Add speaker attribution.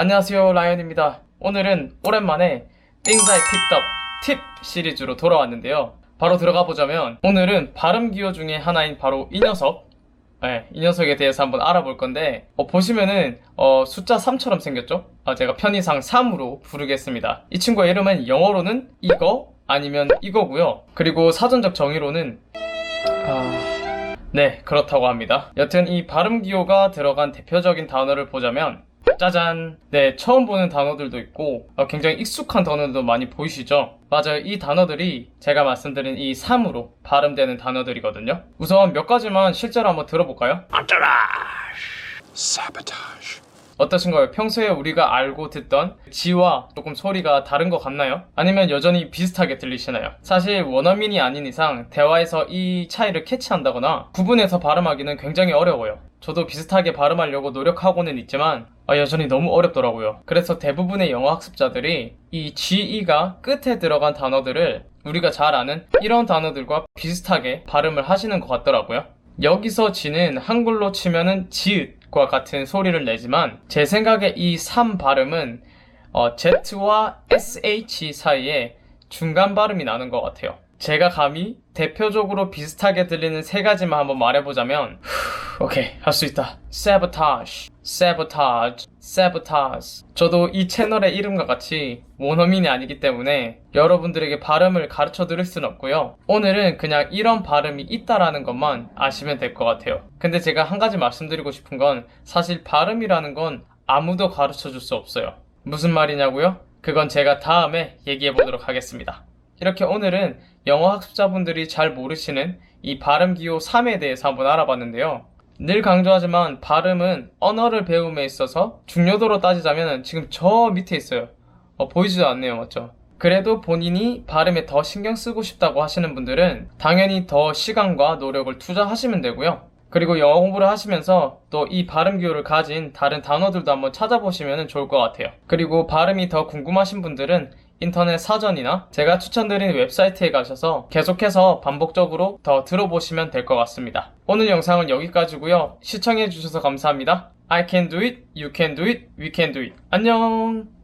Speaker 1: 안녕하세요 라이언입니다. 오늘은 오랜만에 Picked Up 팁 시리즈로 돌아왔는데요. 바로 들어가 보자면 오늘은 발음 기호 중에 하나인 바로 이 녀석. 네, 이 녀석에 대해서 한번 알아볼 건데 어, 보시면은 어, 숫자 3처럼 생겼죠? 아, 제가 편의상 3으로 부르겠습니다. 이 친구의 이름은 영어로는 이거 아니면 이거고요. 그리고 사전적 정의로는 아... 네, 그렇다고 합니다. 여튼 이 발음 기호가 들어간 대표적인 단어를 보자면 짜잔. 네, 처음 보는 단어들도 있고 어, 굉장히 익숙한 단어들도 많이 보이시죠? 맞아요. 이 단어들이 제가 말씀드린 이 3으로 발음되는 단어들이거든요. 우선 몇 가지만 실제로 한번 들어볼까요? 어떠신가요? 평소에 우리가 알고 듣던 지와 조금 소리가 다른 것 같나요? 아니면 여전히 비슷하게 들리시나요? 사실 원어민이 아닌 이상 대화에서 이 차이를 캐치한다거나 구분해서 발음하기는 굉장히 어려워요. 저도 비슷하게 발음하려고 노력하고는 있지만 아, 여전히 너무 어렵더라고요. 그래서 대부분의 영어 학습자들이 이 GE가 끝에 들어간 단어들을 우리가 잘 아는 이런 단어들과 비슷하게 발음을 하시는 것 같더라고요. 여기서 지는 한글로 치면은 지읒과 같은 소리를 내지만 제 생각에 이 3 발음은 어, Z와 SH 사이에 중간 발음이 나는 것 같아요. 제가 감히 대표적으로 비슷하게 들리는 세 가지만 한번 말해보자면 오케이 할 수 있다. Sabotage, Sabotage, Sabotage. 저도 이 채널의 이름과 같이 원어민이 아니기 때문에 여러분들에게 발음을 가르쳐 드릴 순 없고요. 오늘은 그냥 이런 발음이 있다라는 것만 아시면 될 것 같아요. 근데 제가 한 가지 말씀드리고 싶은 건 사실 발음이라는 건 아무도 가르쳐 줄 수 없어요. 무슨 말이냐고요? 그건 제가 다음에 얘기해 보도록 하겠습니다. 이렇게 오늘은 영어 학습자분들이 잘 모르시는 이 발음 기호 3에 대해서 한번 알아봤는데요. 늘 강조하지만 발음은 언어를 배움에 있어서 중요도로 따지자면 지금 저 밑에 있어요. 어, 보이지도 않네요, 맞죠? 그래도 본인이 발음에 더 신경 쓰고 싶다고 하시는 분들은 당연히 더 시간과 노력을 투자하시면 되고요. 그리고 영어 공부를 하시면서 또 이 발음 기호를 가진 다른 단어들도 한번 찾아보시면 좋을 것 같아요. 그리고 발음이 더 궁금하신 분들은 인터넷 사전이나 제가 추천드린 웹사이트에 가셔서 계속해서 반복적으로 더 들어보시면 될 것 같습니다. 오늘 영상은 여기까지고요. 시청해주셔서 감사합니다. I can do it, you can do it, we can do it. 안녕!